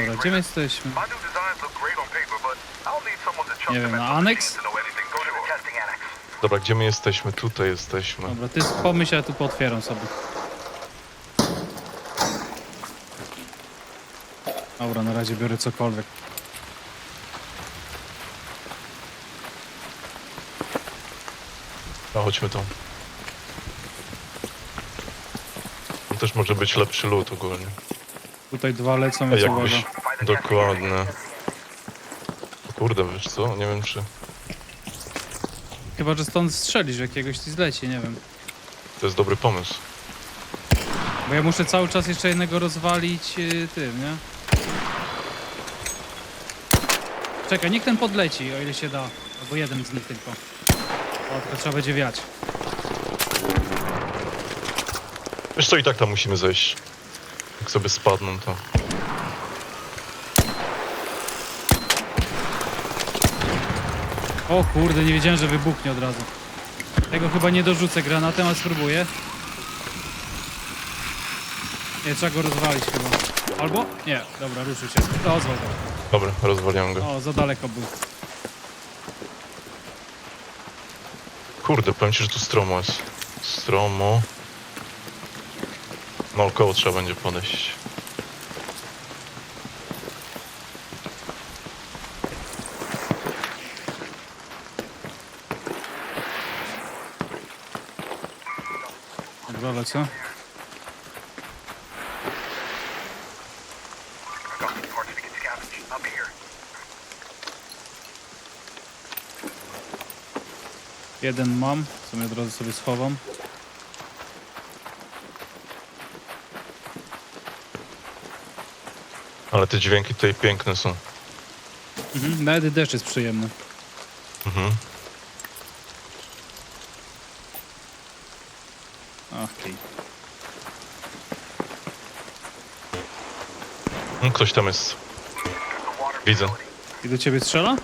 Dobra, gdzie my jesteśmy? Nie wiem, mental aneks? Dobra, gdzie my jesteśmy? Tutaj jesteśmy. Dobra, ty pomyśl, ja tu pootwieram sobie. Dobra, na razie biorę cokolwiek. A chodźmy tam. To też może być lepszy lód ogólnie. Tutaj dwa lecą, więc uwaga. Dokładnie. O Kurde, wiesz co? Nie wiem czy... Chyba, że stąd strzelisz jakiegoś ci zleci, nie wiem. To jest dobry pomysł. Bo ja muszę cały czas jeszcze jednego rozwalić yy, tym, nie? Czekaj, niech ten podleci, o ile się da. Albo jeden z nich tylko. O, tylko trzeba będzie wiać. Wiesz co, i tak tam musimy zejść. Jak sobie spadną to... O kurde, nie wiedziałem, że wybuchnie od razu. Tego chyba nie dorzucę granatem, ale spróbuję. Nie, trzeba go rozwalić chyba. Albo? Nie, dobra, ruszył się. Rozwal go. Dobra, rozwaliłem go. O, za daleko był. Kurde, powiem ci, że tu stromo jest. Stromo. No, koło trzeba będzie podejść. Dobra, lecę. Jeden mam, co mnie od razu sobie schowam. Ale te dźwięki tutaj piękne są. Mhm. Nawet deszcz jest przyjemny. Mhm. Okej. Mm, Ktoś tam jest. Widzę. I do ciebie strzela?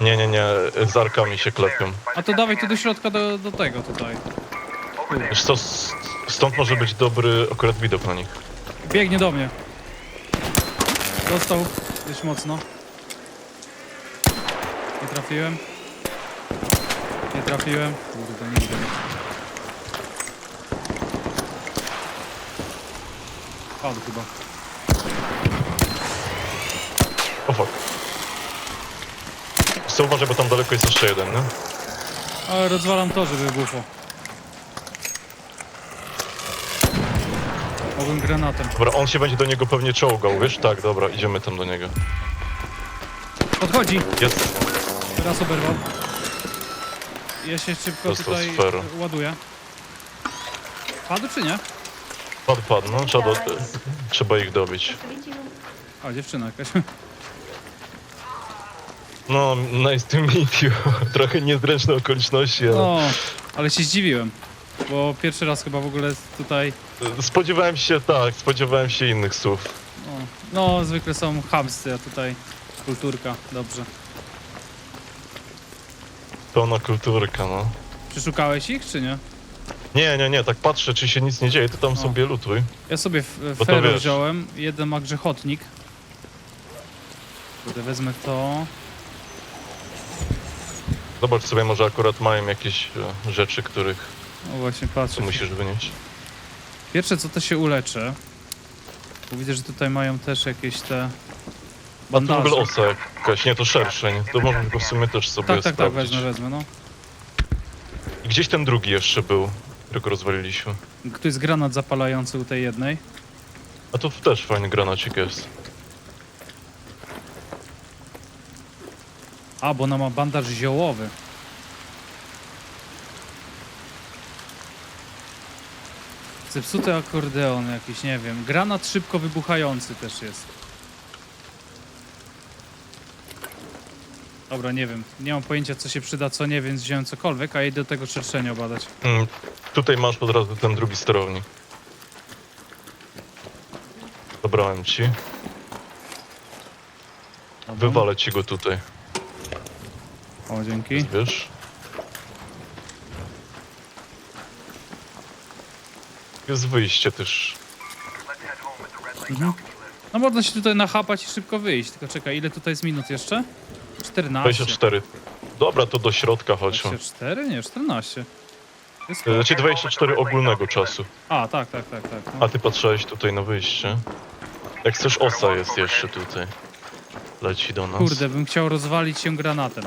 Nie, nie, nie, z arkami się klepią. A to dawaj tu do środka, do, do tego tutaj. Wiesz co, s- stąd może być dobry akurat widok na nich. Biegnie do mnie. Dostał dość mocno. Nie trafiłem. Nie trafiłem. Kurde, nie. Padł chyba. O fuck. Wiesz Co uważaj, bo tam daleko jest jeszcze jeden, nie? Ale rozwalam to, żeby wybuchło. Mogłem granatem. Dobra, on się będzie do niego pewnie czołgał, wiesz? Tak, dobra, idziemy tam do niego. Podchodzi! Jest. Raz oberwał. Ja się szybko Dostał tutaj sferę. ładuję. Padł czy nie? Padł, padł, no trzeba, do, trzeba ich dobić. A, dziewczyna jakaś. No, nice to meet you. Trochę niezręczne okoliczności, ale No, ale się zdziwiłem. Bo pierwszy raz chyba w ogóle tutaj. spodziewałem się, tak, spodziewałem się innych słów. No, no zwykle są chamscy, a tutaj kulturka. Dobrze. Pełna kulturka, no. Przeszukałeś ich, czy nie? Nie, nie, nie, tak patrzę, czy się nic nie dzieje, to tam sobie lutuj. Ja sobie f- Bo to ferro wiesz. wziąłem. Jeden ma grzechotnik. Kurde, wezmę to. Zobacz sobie, może akurat mają jakieś e, rzeczy, których No właśnie, co patrzę. musisz wynieść. Pierwsze co to się uleczę. Bo widzę, że tutaj mają też jakieś te. A to w Bandaże. ogóle osa jakaś, nie, to szersze, nie? To można go w sumie też sobie Tak, tak, tak, sprawdzić. wezmę, wezmę, no. I gdzieś ten drugi jeszcze był, którego rozwaliliśmy. Tu jest granat zapalający u tej jednej. A to też fajny granacik jest. A, bo ona ma bandaż ziołowy. Zepsuty akordeon jakiś, nie wiem. Granat szybko wybuchający też jest. Dobra, nie wiem. Nie mam pojęcia, co się przyda, co nie, więc wziąłem cokolwiek, a idę tego szerszenia badać. Mm, tutaj masz od razu ten drugi sterownik. Dobrałem ci. Dobra. Wywalę ci go tutaj, O, dzięki. wiesz? Jest wyjście też. Mhm. No można się tutaj nachapać i szybko wyjść. Tylko czekaj, ile tutaj jest minut jeszcze? 14. 24. Dobra, to do środka chodźmy. 24? Nie, 14. Jest E. Znaczy 24 ogólnego czasu. A, tak, tak, tak, tak. No. A ty patrzyłeś tutaj na wyjście. Jak chcesz, osa jest jeszcze tutaj. Leci do nas. Kurde, bym chciał rozwalić się granatem.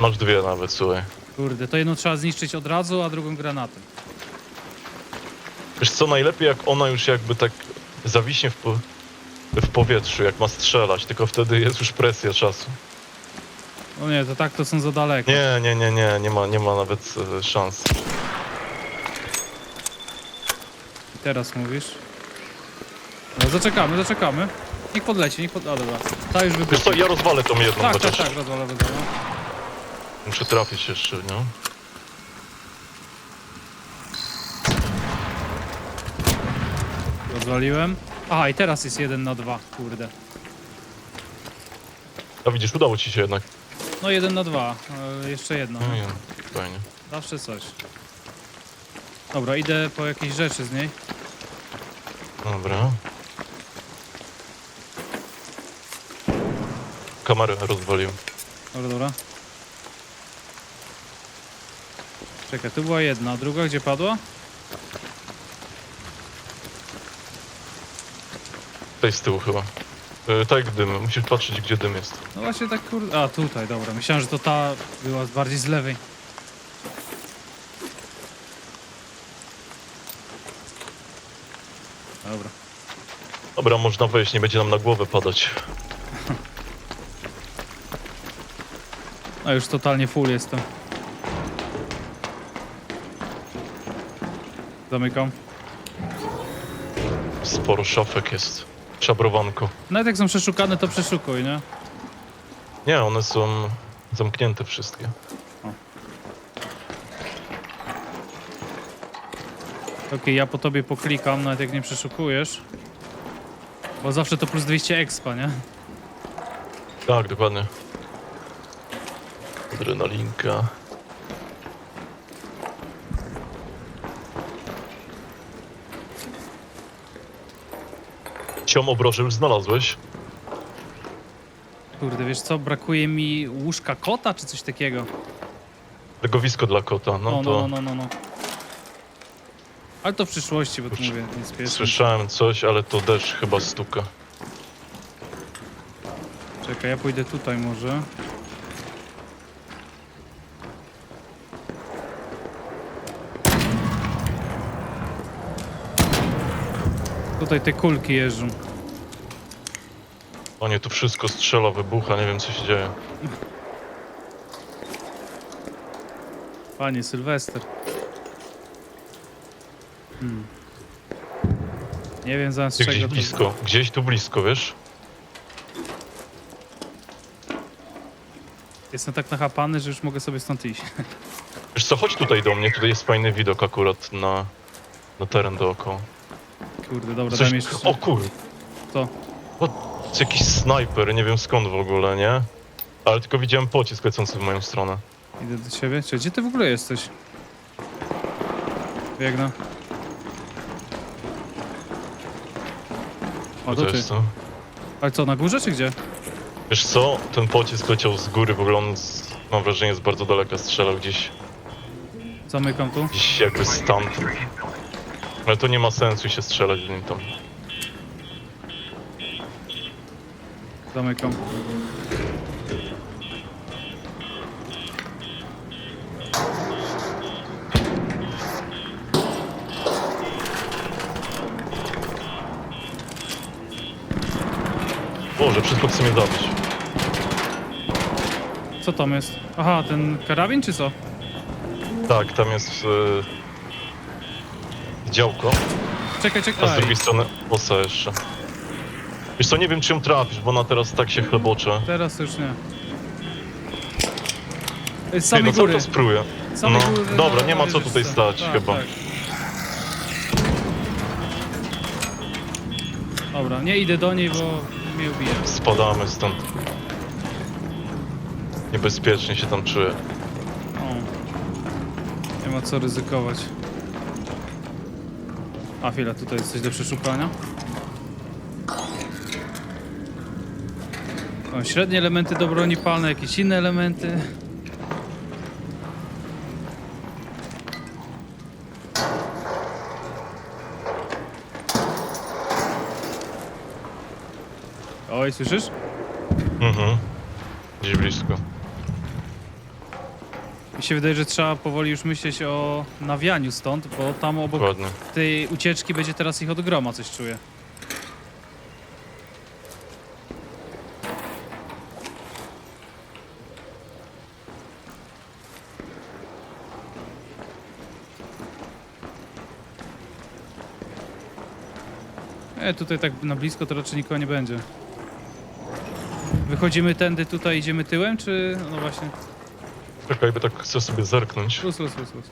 Masz dwie nawet, słuchaj. Kurde, to jedną trzeba zniszczyć od razu, a drugą granatem. Wiesz co, najlepiej jak ona już jakby tak zawiśnie w, po, w powietrzu, jak ma strzelać, tylko wtedy jest już presja czasu. O nie, to tak to są za daleko. Nie, nie, nie, nie, nie ma, nie ma nawet e, szans. I teraz mówisz. No, zaczekamy, zaczekamy. Niech podleci, niech pod... A, dobra. Ta już Wiesz wybuchła. co, ja rozwalę tą jedną Tak, tak, chociaż. tak, rozwala, rozwala. Muszę trafić jeszcze, no. Rozwaliłem. Aha, i teraz jest jeden na dwa, kurde. A widzisz, udało ci się jednak. No jeden na dwa, e, jeszcze jedno. No i fajnie. Zawsze coś. Dobra, idę po jakieś rzeczy z niej. Dobra. Kamerę rozwaliłem. Dobra, dobra. Czekaj, tu była jedna, druga gdzie padła? Tutaj z tyłu chyba. E, tak, dym. Musisz patrzeć, gdzie dym jest. No właśnie tak kurde. A tutaj, dobra. Myślałem, że to ta była bardziej z lewej. Dobra. Dobra, można wejść, nie będzie nam na głowę padać. A już totalnie full jestem. Zamykam. Sporo szafek jest. Szabrowanko. Nawet jak są przeszukane, to przeszukuj, nie? Nie, one są zamknięte wszystkie. Okej, ja po tobie poklikam, nawet jak nie przeszukujesz. Bo zawsze to plus 200 expa, nie? Tak, dokładnie. Adrenalinka. Ciom obroży już znalazłeś? Kurde, wiesz co, brakuje mi łóżka kota, czy coś takiego. Legowisko dla kota, no, No, no, to no, no, no, no. Ale to w przyszłości, bo tu Kurczę, mówię, nie spieszmy. słyszałem coś, ale to deszcz chyba stuka. Czekaj, ja pójdę tutaj może. Tutaj te kulki jeżdżą. O nie, tu wszystko strzela, wybucha, nie wiem co się dzieje. Panie Sylwester. Hmm. Nie wiem Ty czego gdzieś to... blisko, gdzieś tu blisko, wiesz? Jestem tak nachapany, że już mogę sobie stąd iść. Wiesz co, chodź tutaj do mnie, tutaj jest fajny widok akurat na, na teren dookoła. Kurde, dobra, Coś... daj mi jeszcze... O kur... Co? O, to jakiś snajper, nie wiem skąd w ogóle, nie? Ale tylko widziałem pocisk lecący w moją stronę. Idę do ciebie. Czy gdzie ty w ogóle jesteś? Biegnę. O, to ty. jest to. Ale co, na górze czy gdzie? Wiesz co, ten pocisk leciał z góry, w ogóle on, z, mam wrażenie, jest bardzo daleko, strzelał gdzieś, Zamykam tu. gdzieś jakby stąd. Ale to nie ma sensu się strzelać tam. Zamykam. Boże, wszystko chce mnie zabić. Co tam jest? Aha, ten karabin czy co? Tak, tam jest e, działko, Czekaj, a z czekaj. drugiej strony osa jeszcze. Wiesz co, nie wiem czy ją trafisz, bo ona teraz tak się chlebocze. Teraz już nie. Ej, Z Ty, samej no co góry. to spróbuję? Z samej No, góry dobra, nie ma co tutaj stać Tak, chyba. tak. Dobra, nie idę do niej, bo mnie ubije. Spadamy stąd. Niebezpiecznie się tam czuję. O. Nie ma co ryzykować. A chwila, tutaj jest coś do przeszukania. O, średnie elementy do broni palnej, jakieś inne elementy. Oj, słyszysz? Mhm. Gdzieś blisko. Mi się wydaje, że trzeba powoli już myśleć o nawianiu stąd, bo tam obok Dokładnie. tej ucieczki będzie teraz ich od groma, coś czuję. E, tutaj tak na blisko to raczej nikogo nie będzie. Wychodzimy tędy, tutaj idziemy tyłem, czy... No właśnie, Czekaj, by tak chcę sobie zerknąć. luz, luz, luz, luz.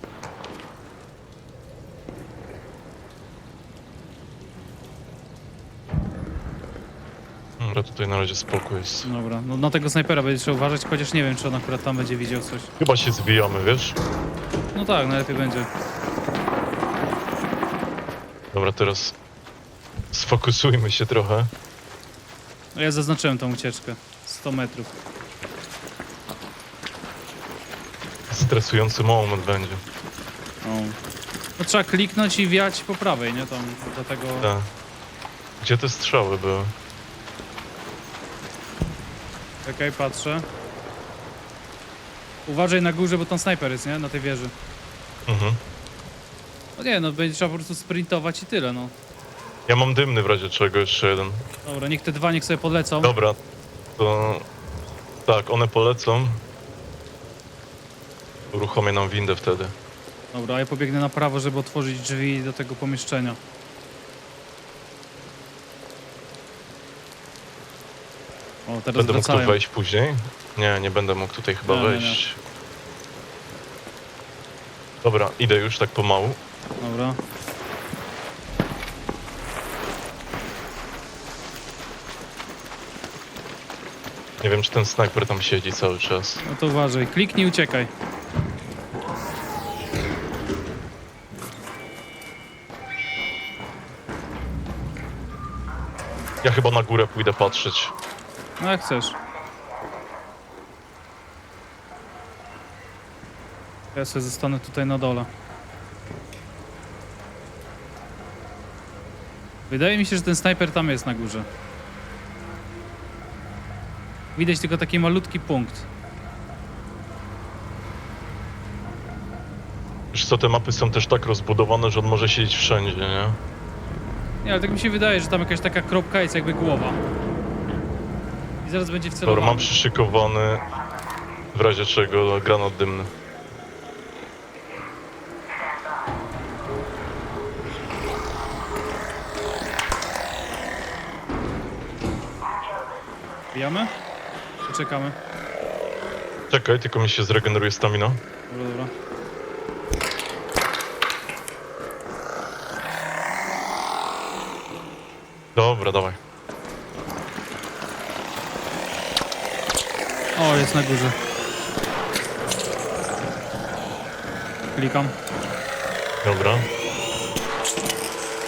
Dobra, tutaj na razie spokój jest. Dobra, no na tego snajpera będzie trzeba uważać, chociaż nie wiem, czy on akurat tam będzie widział coś. Chyba się zwijamy, wiesz? No tak, najlepiej będzie. Dobra, teraz sfokusujmy się trochę. No ja zaznaczyłem tą ucieczkę. 100 metrów. Stresujący moment będzie. O. No trzeba kliknąć i wiać po prawej, nie? Tam do tego... Tak. Gdzie te strzały były? Czekaj, patrzę. Uważaj na górze, bo tam snajper jest, nie? Na tej wieży. Mhm. No nie, no będzie trzeba po prostu sprintować i tyle, no. Ja mam dymny w razie czego jeszcze jeden. Dobra, niech te dwa niech sobie podlecą. Dobra, to tak, one polecą. Uruchomię nam windę wtedy. Dobra, a ja pobiegnę na prawo, żeby otworzyć drzwi do tego pomieszczenia. O, teraz Będę mógł tu wracają. wejść później? Nie, nie będę mógł tutaj chyba Nie, nie, nie. wejść. Dobra, idę już tak pomału. Dobra. Nie wiem, czy ten snajper tam siedzi cały czas. No to uważaj. Kliknij, uciekaj. Ja chyba na górę pójdę patrzeć. No jak chcesz. Ja sobie zostanę tutaj na dole. Wydaje mi się, że ten snajper tam jest na górze. Widać tylko taki malutki punkt. Wiesz co, te mapy są też tak rozbudowane, że on może siedzieć wszędzie, nie? Nie, ale tak mi się wydaje, że tam jakaś taka kropka jest jakby głowa. I zaraz będzie Dobra, wcelowany. mam przyszykowany w razie czego granat dymny. Bijamy? Poczekamy. Czekaj, tylko mi się zregeneruje stamina. Dobra, dobra. Dobra, dawaj. O, jest na górze. Klikam. Dobra.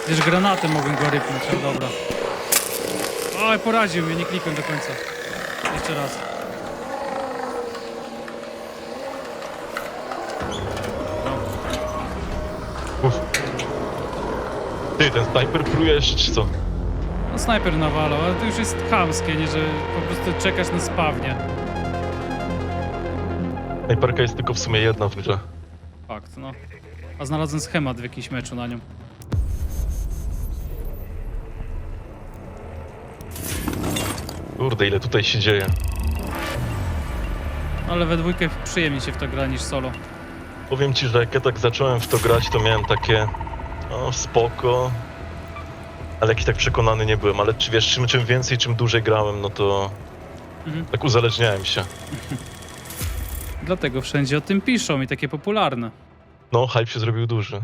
Wiesz, granatem mogłem go rypnąć, ale dobra. Oj, poraził mnie, nie klikłem do końca. Jeszcze raz. Uf. Ty, ten snajper pruje jeszcze, czy co? Snajper nawalał, ale to już jest chamskie, nie, że po prostu czekasz na spawnie. Snajperka jest tylko w sumie jedna w grze. Fakt, no. A znalazłem schemat w jakimś meczu na nią. Kurde, ile tutaj się dzieje. Ale we dwójkę przyjemniej się w to gra niż solo. Powiem ci, że jak ja tak zacząłem w to grać, to miałem takie... No, spoko. Ale jakiś tak przekonany nie byłem. Ale czy wiesz, czym, czym więcej, czym dłużej grałem, no to... Mhm. Tak uzależniałem się. Dlatego wszędzie o tym piszą i takie popularne. No, hype się zrobił duży.